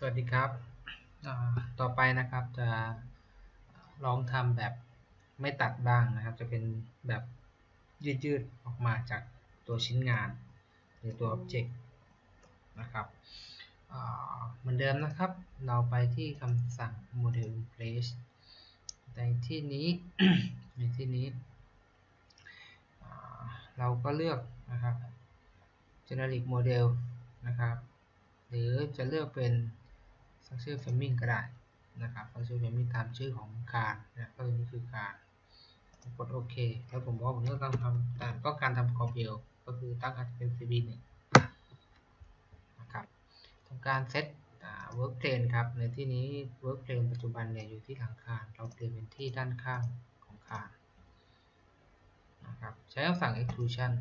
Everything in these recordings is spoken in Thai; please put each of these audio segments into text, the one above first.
สวัสดีครับต่อไปนะครับจะลองทำแบบไม่ตัดบ้างนะครับ จะเป็นแบบยืดๆออกมาจากตัวชิ้นงาน หรือตัว Object นะครับเหมือนเดิมนะครับ เราไปที่คำสั่ง Model Place ในที่นี้ในที่นี้ เราก็เลือกนะครับ Generic Model นะครับ หรือจะเลือกเป็น Structure Framing ก็ได้นะครับ Structure Framing ตามชื่อของการนะก็นี่คือการกดโอเค แล้วผมบอกว่าผมต้องทำแต่ก็การทำ Copy ก็คือตั้งค่าเป็น CB1 นะครับทำการเซต work plane ครับ ในที่นี้ work plane ปัจจุบันเนี่ยอยู่ที่หลังคานเราเปลี่ยนเป็นที่ด้านข้างของคานนะครับ ใช้คำสั่ง extrusion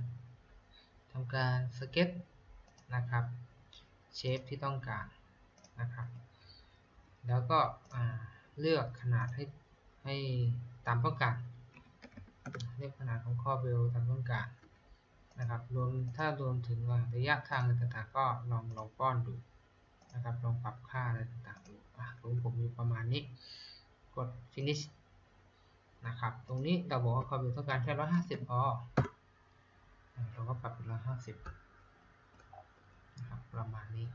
ทำการ sketch นะครับ เชฟที่ต้องการนะครับ แล้วก็เลือกขนาดให้ให้ตามต้องการ เลือกขนาดของข้อเบลตามต้องการนะครับ รวมถ้ารวมถึงระยะทางอะไรต่างๆก็ลองลองป้อนดูนะครับ ลองปรับค่าอะไรต่างๆดูอะของผมอยู่ประมาณนี้ กด finish นะครับ ตรงนี้เราบอกว่าข้อเบลต้องการแค่ 150 พอ เราก็ปรับเป็น 150 นะครับ ประมาณนี้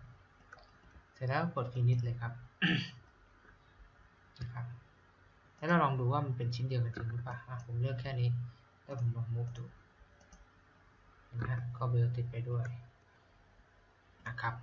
เสร็จแล้วกด finish เลยครับ แล้วเราลองดูว่ามันเป็นชิ้นเดียวกันจริงหรือเปล่าอะผมเลือกแค่นี้ แล้วผมลองมุกดูเห็นไหมฮะคอเบลติดไปด้วยนะครับ